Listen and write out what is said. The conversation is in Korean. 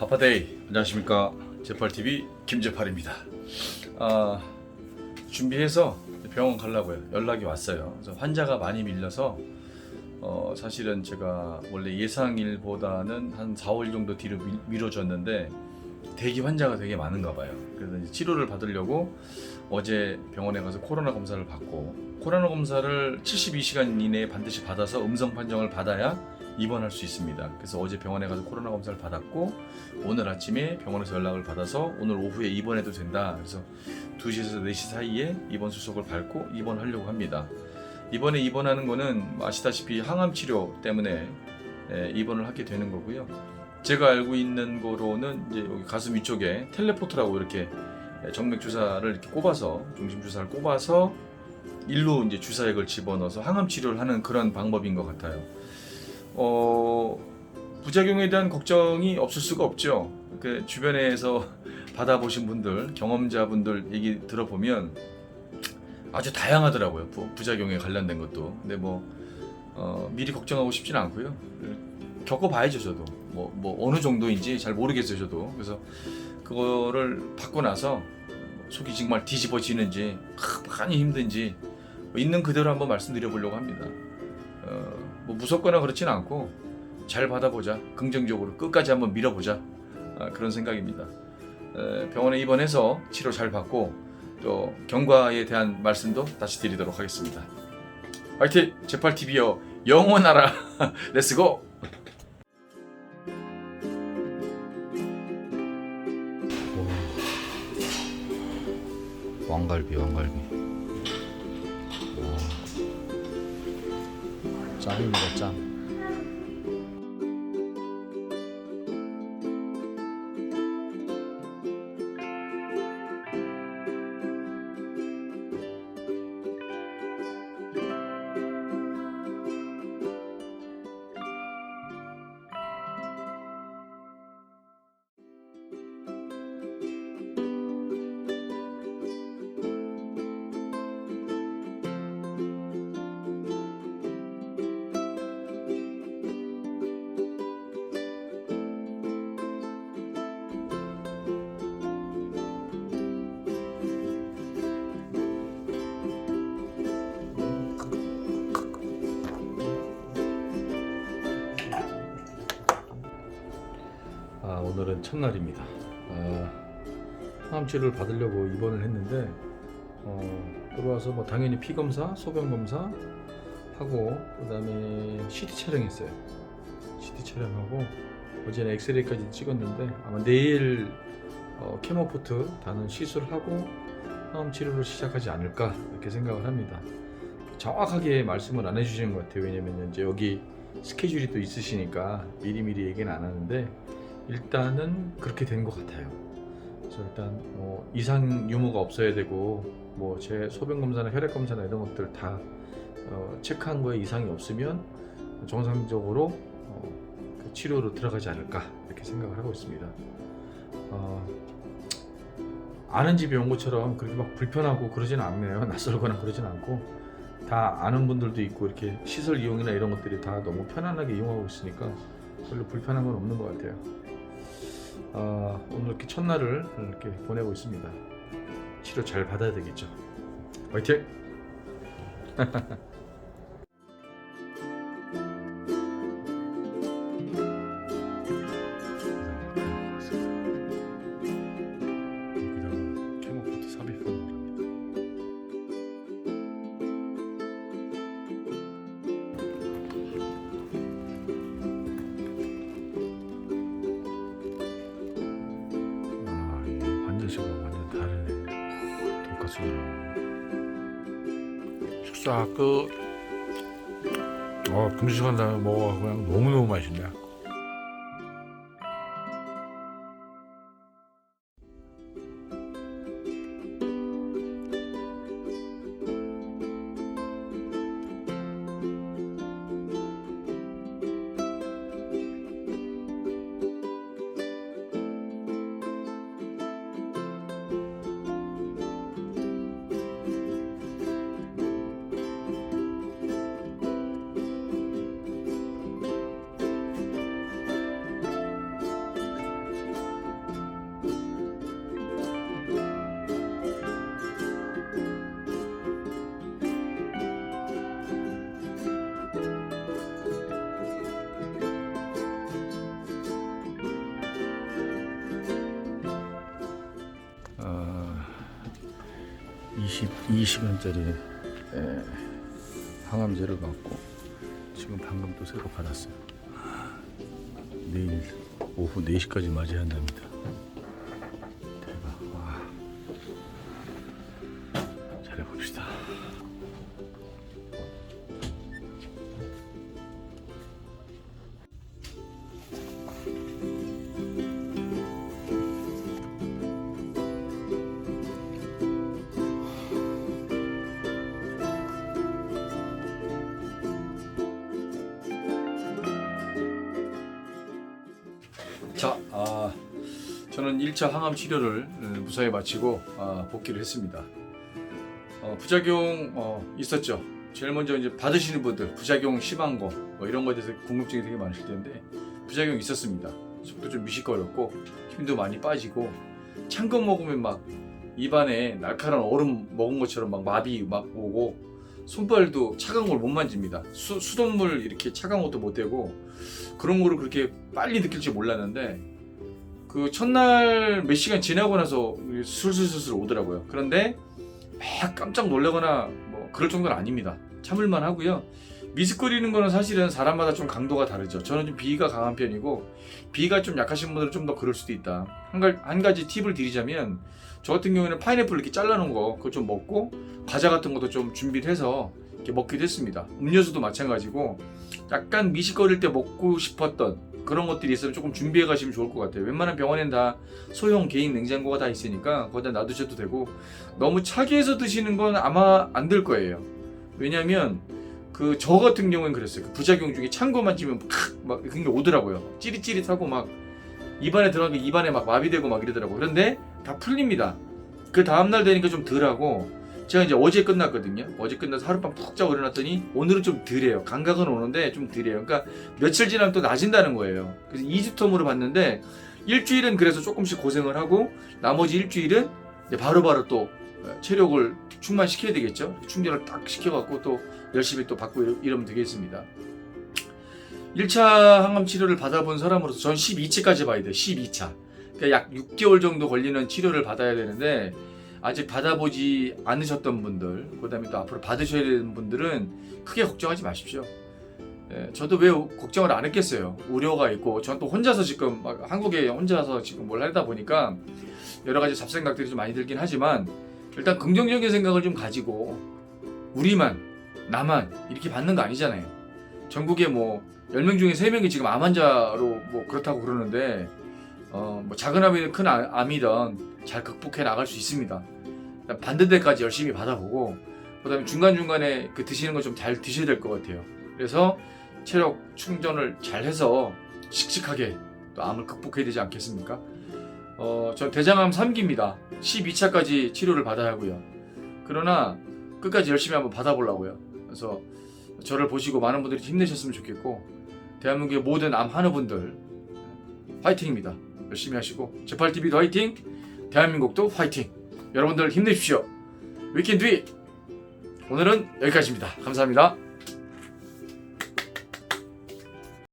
하파데이. 안녕하십니까. 제팔TV 김제팔입니다. 아, 준비해서 병원 가려고요. 연락이 왔어요. 환자가 많이 밀려서 어, 사실은 제가 원래 예상일보다는 한 4, 5일 정도 뒤로 미, 미뤄졌는데 대기 환자가 되게 많은가 봐요. 그래서 치료를 받으려고 어제 병원에 가서 코로나 검사를 받고 코로나 검사를 72시간 이내에 반드시 받아서 음성 판정을 받아야 입원할 수 있습니다. 그래서 어제 병원에 가서 코로나 검사를 받았고 오늘 아침에 병원에서 연락을 받아서 오늘 오후에 입원해도 된다. 그래서 2시에서 4시 사이에 입원 수속을 밟고 입원하려고 합니다. 이번에 입원하는 거는 아시다시피 항암 치료 때문에 예, 입원을 하게 되는 거고요. 제가 알고 있는 거로는 이제 여기 가슴 위쪽에 텔레포트라고 이렇게 정맥 주사를 이렇게 꼽아서 중심 주사를 꼽아서 일로 이제 주사액을 집어넣어서 항암 치료를 하는 그런 방법인 것 같아요. 어, 부작용에 대한 걱정이 없을 수가 없죠. 그 주변에서 받아보신 분들, 경험자분들 얘기 들어보면 아주 다양하더라고요. 부, 부작용에 관련된 것도. 근데 뭐 어, 미리 걱정하고 싶지는 않고요. 겪어봐야죠, 저도. 뭐, 뭐 어느 정도인지 잘 모르겠어요, 저도. 그래서 그거를 받고 나서 속이 정말 뒤집어지는지 많이 힘든지 뭐 있는 그대로 한번 말씀드려 보려고 합니다. 어, 뭐 무섭거나 그렇진 않고 잘 받아보자 긍정적으로 끝까지 한번 밀어보자 아, 그런 생각입니다. 에, 병원에 입원해서 치료 잘 받고 또 경과에 대한 말씀도 다시 드리도록 하겠습니다. 화이팅 제팔 TV여 영원하라 렛츠고. 왕갈비 왕갈비 짱입니다 첫날입니다. 아, 항암 치료를 받으려고 입원을 했는데 어, 들어와서 뭐 당연히 피 검사, 소변 검사 하고 그다음에 CT 촬영했어요. CT 촬영하고 어제는 엑스레이까지 찍었는데 아마 내일 어, 케모포트 다는 시술하고 항암 치료를 시작하지 않을까 이렇게 생각을 합니다. 정확하게 말씀을 안 해주시는 것 같아요. 왜냐면 이제 여기 스케줄이 또 있으시니까 미리미리 얘기는 안 하는데 일단은 그렇게 된 것 같아요. 그래서 일단 뭐 이상 유무가 없어야 되고 뭐 제 소변 검사나 혈액 검사나 이런 것들 다 어, 체크한 거에 이상이 없으면 정상적으로 어, 그 치료로 들어가지 않을까 이렇게 생각을 하고 있습니다. 어, 아는 집에 온 것처럼 그렇게 막 불편하고 그러지는 않네요. 낯설거나 그러진 않고 다 아는 분들도 있고 이렇게 시설 이용이나 이런 것들이 다 너무 편안하게 이용하고 있으니까 별로 불편한 건 없는 것 같아요. 아, 오늘 이렇게 첫날을 이렇게 보내고 있습니다. 치료 잘 받아야 되겠죠. 화이팅! 식사 끝. 어, 금시간 다음에 먹어 그냥 너무너무 맛있네. 22시간짜리 항암제를 맞고 지금 방금 또 새로 받았어요. 내일 오후 4시까지 맞아야 한답니다. 대박. 와. 잘해봅시다. 자, 아, 저는 1차 항암 치료를 음, 무사히 마치고 아, 복귀를 했습니다. 어, 부작용 어, 있었죠. 제일 먼저 이제 받으시는 분들 부작용 심한 거 뭐 이런 거에 대해서 궁금증이 되게 많으실 텐데 부작용 있었습니다. 속도 좀 미식거렸고 힘도 많이 빠지고 찬 거 먹으면 막 입안에 날카로운 얼음 먹은 것처럼 막 마비 막 오고 손발도 차가운 걸 못 만집니다. 수, 수돗물 이렇게 차가운 것도 못 대고 그런 거를 그렇게 빨리 느낄 줄 몰랐는데 그 첫날 몇 시간 지나고 나서 술술술술 오더라고요. 그런데 막 깜짝 놀라거나 뭐 그럴 정도는 아닙니다. 참을만 하고요. 미스거리는 거는 사실은 사람마다 좀 강도가 다르죠. 저는 좀 비위가 강한 편이고 비위가 좀 약하신 분들은 좀 더 그럴 수도 있다. 한, 가, 한 가지 팁을 드리자면 저 같은 경우에는 파인애플 이렇게 잘라놓은 거 그거 좀 먹고 과자 같은 것도 좀 준비를 해서 이렇게 먹기도 했습니다. 음료수도 마찬가지고 약간 미식거릴 때 먹고 싶었던 그런 것들이 있으면 조금 준비해 가시면 좋을 것 같아요. 웬만한 병원엔 다 소형 개인 냉장고가 다 있으니까 거기다 놔두셔도 되고 너무 차게 해서 드시는 건 아마 안 될 거예요. 왜냐면 그 저 같은 경우엔 그랬어요. 그 부작용 중에 찬 거만 찌면 막 그런 게 오더라고요. 찌릿찌릿하고 막 입안에 들어가면 입안에 막 마비되고 막 이러더라고요. 그런데 다 풀립니다. 그 다음날 되니까 좀 덜하고 제가 이제 어제 끝났거든요. 어제 끝나서 하룻밤 푹 자고 일어났더니 오늘은 좀 덜해요. 감각은 오는데 좀 덜해요. 그러니까 며칠 지나면 또 나아진다는 거예요. 그래서 2주 텀으로 봤는데 일주일은 그래서 조금씩 고생을 하고 나머지 일주일은 바로바로 또 체력을 충만시켜야 되겠죠. 충전을 딱 시켜갖고 또 열심히 또 받고 이러- 이러면 되겠습니다. 1차 항암 치료를 받아본 사람으로서 전 12차까지 봐야 돼요. 12차. 그러니까 약 6개월 정도 걸리는 치료를 받아야 되는데 아직 받아보지 않으셨던 분들, 그다음에 또 앞으로 받으셔야 되는 분들은 크게 걱정하지 마십시오. 예, 저도 왜 걱정을 안 했겠어요. 우려가 있고, 전 또 혼자서 지금 막 한국에 혼자서 지금 뭘 하다 보니까 여러 가지 잡생각들이 좀 많이 들긴 하지만 일단 긍정적인 생각을 좀 가지고 우리만 나만 이렇게 받는 거 아니잖아요. 전국에 뭐 10명 중에 3명이 지금 암 환자로 뭐 그렇다고 그러는데 어, 뭐 작은 암이든 큰 암- 암이든 잘 극복해 나갈 수 있습니다. 받는 데까지 열심히 받아보고 그다음에 중간중간에 그 드시는 거 좀 잘 드셔야 될 것 같아요. 그래서 체력 충전을 잘 해서 씩씩하게 또 암을 극복해야 되지 않겠습니까? 어, 전 대장암 3기입니다. 12차까지 치료를 받아야 하고요. 그러나 끝까지 열심히 한번 받아보려고요. 그래서 저를 보시고 많은 분들이 힘내셨으면 좋겠고 대한민국의 모든 암 한우분들 화이팅입니다. 열심히 하시고 제팔TV도 화이팅, 대한민국도 화이팅. 여러분들 힘내십시오. 위켄드 오늘은 여기까지입니다. 감사합니다.